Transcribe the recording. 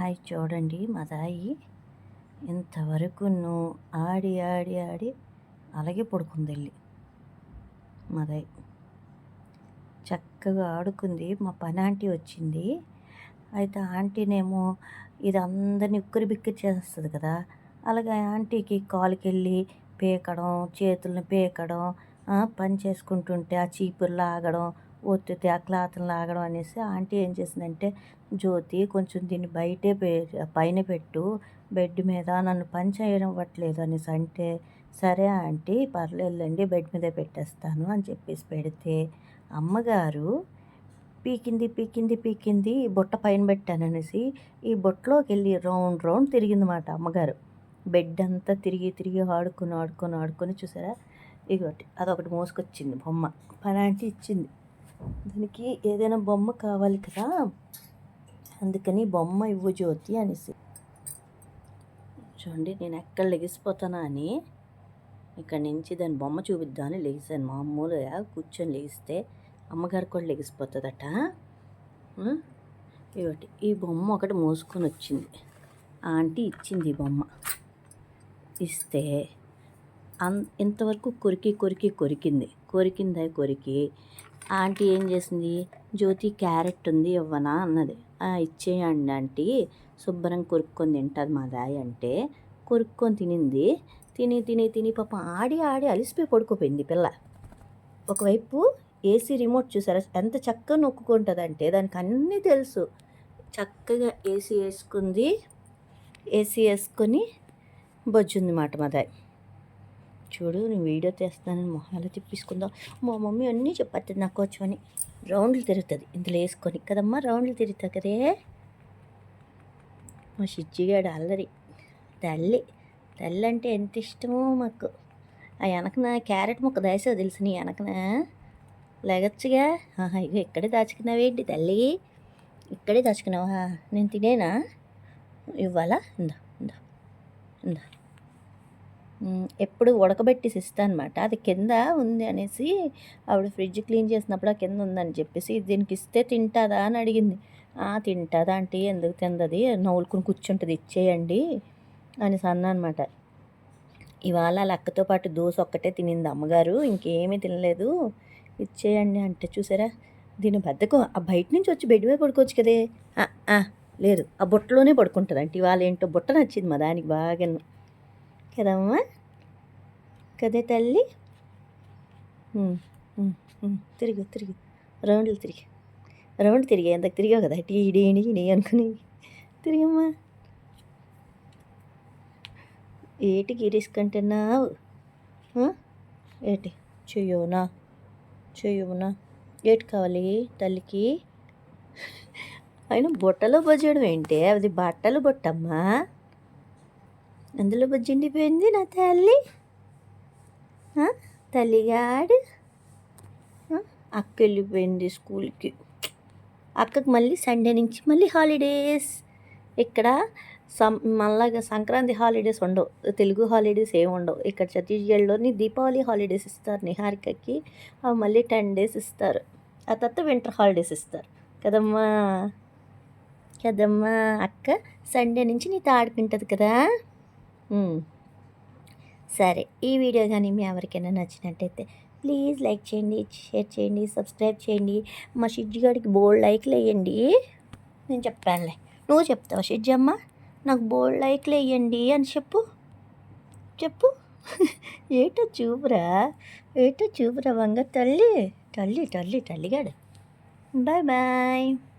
Hi చూడండి మా దాయి ఇంతవరకు ఆడి ఆడి ఆడి అలాగే పడుకుంది వెళ్ళి మదాయి చక్కగా ఆడుకుంది. మా పని ఆంటీ వచ్చింది. అయితే ఆంటీనేమో ఇది అందరిని ఉక్కిరి బిక్కిరి చేస్తుంది కదా. అలాగే ఆంటీకి కాలుకి వెళ్ళి పీకడం చేతులను పీకడం పని చేసుకుంటుంటే ఆ చీపురు లాగడం ఒత్తితే ఆ క్లాత్ని లాగడం అనేసి ఆంటీ ఏం చేసిందంటే జ్యోతి కొంచెం దీన్ని బయటే పైన పెట్టు బెడ్ మీద నన్ను పని చేయడం ఇవ్వట్లేదు అనేసి అంటే సరే ఆంటీ పర్లేదులేండి బెడ్ మీద పెట్టేస్తాను అని చెప్పేసి పెడితే అమ్మగారు పీకింది పీకింది పీకింది ఈ బుట్ట పైన పెట్టాను అనేసి ఈ బుట్టలోకి వెళ్ళి రౌండ్ రౌండ్ తిరిగిందన్నమాట అమ్మగారు. బెడ్ అంతా తిరిగి తిరిగి ఆడుకొని ఆడుకొని ఆడుకొని చూసారా? ఇగోటి అదొకటి మోసుకొచ్చింది బొమ్మ. పని అంటే ఇచ్చింది. దానికి ఏదైనా బొమ్మ కావాలి కదా? అందుకని బొమ్మ ఇవ్వు జ్యోతి అనేసి. చూడండి నేను ఎక్కడ లెగిసిపోతానా అని. ఇక్కడ నుంచి దాని బొమ్మ చూపిద్దామని లెగిసాను. మామూలుగా కూర్చొని లెగిస్తే అమ్మగారు కూడా లెగిసిపోతుందట. ఇవ్వటి ఈ బొమ్మ ఒకటి మోసుకొని వచ్చింది. ఆంటీ ఇచ్చింది ఈ బొమ్మ. ఇస్తే అన్ ఇంతవరకు కొరికి కొరికి కొరికింది. కొరికిందా కొరికి? ఆంటీ ఏం చేసింది? జ్యోతి క్యారెట్ ఉంది ఇవ్వనా? అన్నది. ఇచ్చేయండి ఆంటీ. శుభ్రం కొరుక్కొని తింటుంది మా దాయి అంటే. కొరుక్కొని తినింది. తిని తిని తిని పాప ఆడి ఆడి అలిసిపోయి పడుకోపోయింది పిల్ల. ఒకవైపు ఏసీ రిమోట్ చూసారా? ఎంత చక్కగా నొక్కుంటుంది అంటే దానికి అన్నీ తెలుసు. చక్కగా ఏసీ వేసుకుంది. ఏసీ వేసుకొని బొజ్జుంది మాట మా దాయి చూడు నేను వీడియో తీస్తానని మొహాలు తిప్పించుకుందాం మా మమ్మీ అన్నీ చెప్పట్లేదు నాకు వచ్చి రౌండ్లు తిరుగుతుంది. ఇందులో వేసుకొని. కదమ్మా రౌండ్లు తిరుగుతా కదే? మా షిజ్జిగాడు అల్లరి. తల్లి. తల్లి అంటే ఎంత ఇష్టమో మాకు. ఆ వెనకన క్యారెట్ ముక్క దాసావు తెలుసు నీ వెనకన? ఆహా ఇక ఇక్కడే దాచుకున్నావేంటి తల్లి? ఇక్కడే దాచుకున్నావా? నేను తినేనా? ఇవ్వాలా? ఇందా ఇందా ఇందా. ఎప్పుడు ఉడకబెట్టేసి ఇస్తానమాట అనమాట అది కింద ఉంది అనేసి ఆవిడ ఫ్రిడ్జ్ క్లీన్ చేసినప్పుడు ఆ కింద ఉందని చెప్పేసి దీనికి ఇస్తే తింటుందా? అని అడిగింది. తింటుందా అంటే ఎందుకు తిందది? నవ్వులుకుని కూర్చుంటుంది ఇచ్చేయండి అనేసి అన్నా అనమాట ఇవాళ అక్కతో పాటు దోశ ఒక్కటే తినింది అమ్మగారు ఇంకేమీ తినలేదు. ఇచ్చేయండి అంటే చూసారా? దీని బద్దకం. ఆ బయట నుంచి వచ్చి బెడ్ మీద పడుకోవచ్చు కదే. లేదు. ఆ బుట్టలోనే పడుకుంటుంది అంటే ఇవాళ ఏంటో బుట్ట నచ్చింది మా దానికి బాగా. కదమ్మా కదే తల్లి? తిరిగి తిరిగి. రౌండ్లు తిరిగి. రౌండ్ తిరిగి ఎంత తిరిగావు కదా టీ డీ నీ అనుకుని. తిరిగమ్మా ఏటికి రిస్క్ అంటున్నావు ఏటి? చెయ్యవునా? చెయ్యవునా? ఏటి కావాలి తల్లికి? ఆయన బుట్టలో బొజ్జడం ఏంటి? అది బట్టలు బొట్టమ్మా? అందులో బుజ్జిండిపోయింది నా తల్లి. తల్లిగాడు అక్క వెళ్ళిపోయింది స్కూల్కి. అక్కకి మళ్ళీ సండే నుంచి మళ్ళీ హాలిడేస్. ఇక్కడ సం మళ్ళా సంక్రాంతి హాలిడేస్ ఉండవు. తెలుగు హాలిడేస్ ఏమి ఉండవు. ఇక్కడ ఛత్తీస్గఢ్లోని దీపావళి హాలిడేస్ ఇస్తారు నిహారికకి. అవి మళ్ళీ టెన్ డేస్ ఇస్తారు. ఆ తర్వాత వింటర్ హాలిడేస్ ఇస్తారు. కదమ్మా కదమ్మా అక్క సండే నుంచి నీతో ఆడుకుంటుంది కదా. సరే ఈ వీడియో కానీ మీ ఎవరికైనా నచ్చినట్టయితే ప్లీజ్ లైక్ చేయండి షేర్ చేయండి సబ్స్క్రైబ్ చేయండి. మా షిజ్జిగాడికి బోల్డ్ లైక్లు వేయండి. నేను చెప్పానులే నువ్వు చెప్తావు షిజ్జి అమ్మ? నాకు బోల్డ్ లైక్లు వేయండి అని చెప్పు. చెప్పు. ఏటో చూపురా? ఏటో చూపురా వంగ తల్లి? తల్లి తల్లి తల్లిగాడు. Bye bye.